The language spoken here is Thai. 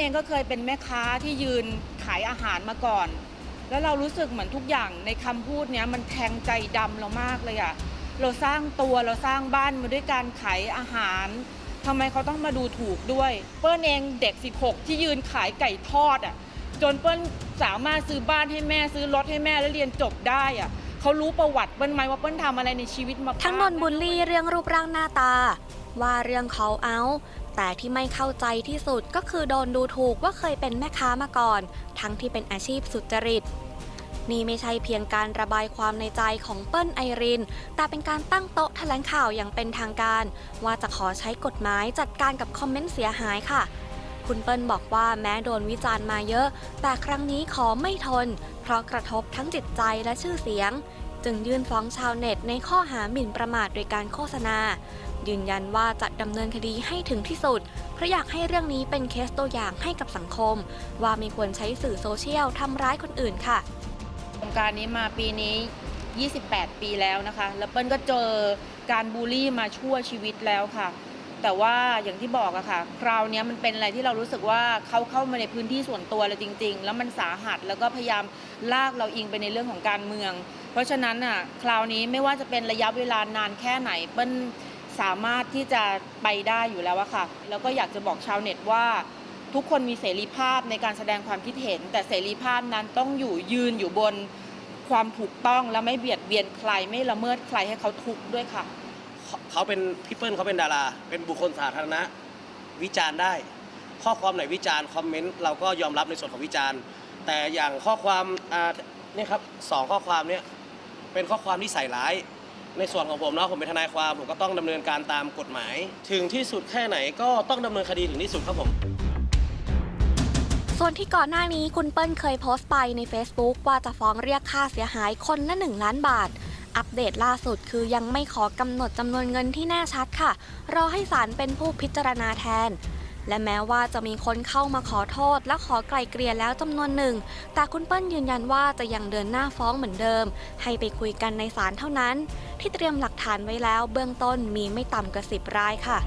เองก็เคยเป็นแม่ค้าที่ยืนขายอาหารมาก่อน แล้วเรารู้สึกเหมือนทุกอย่างในคำพูดเนี้ยมันแทงใจดำเรามากเลยอะเราสร้างตัวเราสร้างบ้านมาด้วยการขายอาหารทำไมเขาต้องมาดูถูกด้วย เปิ้ลเองเด็ก 16 ที่ยืนขายไก่ทอดอะจนเปิ้ลสามารถซื้อบ้านให้แม่ซื้อรถให้แม่แล้วเรียนจบได้อะเขารู้ประวัติเปิ้ลไหมว่าเปิ้ลทำอะไรในชีวิตมาบ้างทั้งนนบุลลี่เรื่องรูปร่างหน้าตา ว่าเรื่องเขาเอาแต่ที่ไม่เข้าใจที่สุดก็คือโดนดูถูกว่าเคยเป็นแม่ค้ามาก่อน ทั้งที่เป็นอาชีพสุจริต นี่ไม่ใช่เพียงการระบายความในใจของเปิ้ลไอริน แต่เป็นการตั้งโต๊ะแถลงข่าวอย่างเป็นทางการ ว่าจะขอใช้กฎหมายจัดการกับคอมเมนต์เสียหายค่ะ คุณเปิ้ลบอกว่าแม้โดนวิจารณ์มาเยอะ แต่ครั้งนี้ขอไม่ทน เพราะกระทบทั้งจิตใจและชื่อเสียง จึงยื่นฟ้องชาวเน็ตในข้อหาหมิ่นประมาทโดยการโฆษณา ยืนยันว่าจะดำเนินคดีให้ถึงที่สุด เพราะอยากให้เรื่องนี้เป็นเคสตัวอย่างให้กับสังคม ว่าไม่ควรใช้สื่อโซเชียลทำร้ายคนอื่นค่ะโครงการนี้มาปีนี้ 28 ปีแล้วนะคะ แล้วเปิ้ลก็เจอการบูลลี่มาชั่วชีวิตแล้วค่ะ แต่ว่าอย่างที่บอกอะค่ะ คราวนี้มันเป็นอะไรที่เรารู้สึกว่าเขาเข้ามาในพื้นที่ส่วนตัวเราจริง ๆ แล้วมันสาหัสแล้วก็พยายามลากเราอิงไปในเรื่องของการเมือง เพราะฉะนั้นอะคราวนี้ไม่ว่าจะเป็นระยะเวลานานแค่ไหนเปิ้ลสามารถที่จะไปได้อยู่แล้วอะค่ะ แล้วก็อยากจะบอกชาวเน็ตว่า ทุกคนมีเสรีภาพในการแสดงความคิดเห็น แต่เสรีภาพนั้นต้องอยู่ยืนอยู่บนความถูกต้องและไม่เบียดเบียนใครไม่ละเมิดใครให้เขาทุกข์ด้วยค่ะ เขาเขาเป็นพี่เปิ้ลเขาเป็นดารา เป็นบุคคลสาธารณะ วิจารณ์ได้ ข้อความไหนวิจารณ์คอมเมนต์เราก็ยอมรับในส่วนของวิจารณ์ แต่อย่างข้อความอ่าเนี่ยครับสองข้อความเนี่ย เป็นข้อความที่ใส่ร้าย ในส่วนของผมเนาะผมเป็นทนายความผมก็ต้องดำเนินการตามกฎหมาย ถึงที่สุดแค่ไหนก็ต้องดำเนินคดีถึงที่สุดครับผม ส่วนที่ก่อนหน้านี้คุณเปิ้ลเคยโพสต์ไปใน Facebook ว่าจะฟ้องเรียกค่าเสียหายคนละ 1 ล้านบาท อัปเดตล่าสุดคือยังไม่ขอกำหนดจำนวนเงินที่แน่ชัดค่ะ รอให้ศาลเป็นผู้พิจารณาแทน และแม้ว่าจะมีคนเข้ามาขอโทษและขอไกลเกลี่ยแล้วจำนวนหนึ่ง แต่คุณเปิ้ลยืนยันว่าจะยังเดินหน้าฟ้องเหมือนเดิม ให้ไปคุยกันในศาลเท่านั้น ที่เตรียมหลักฐานไว้แล้วเบื้องต้นมีไม่ต่ำกว่าสิบรายค่ะ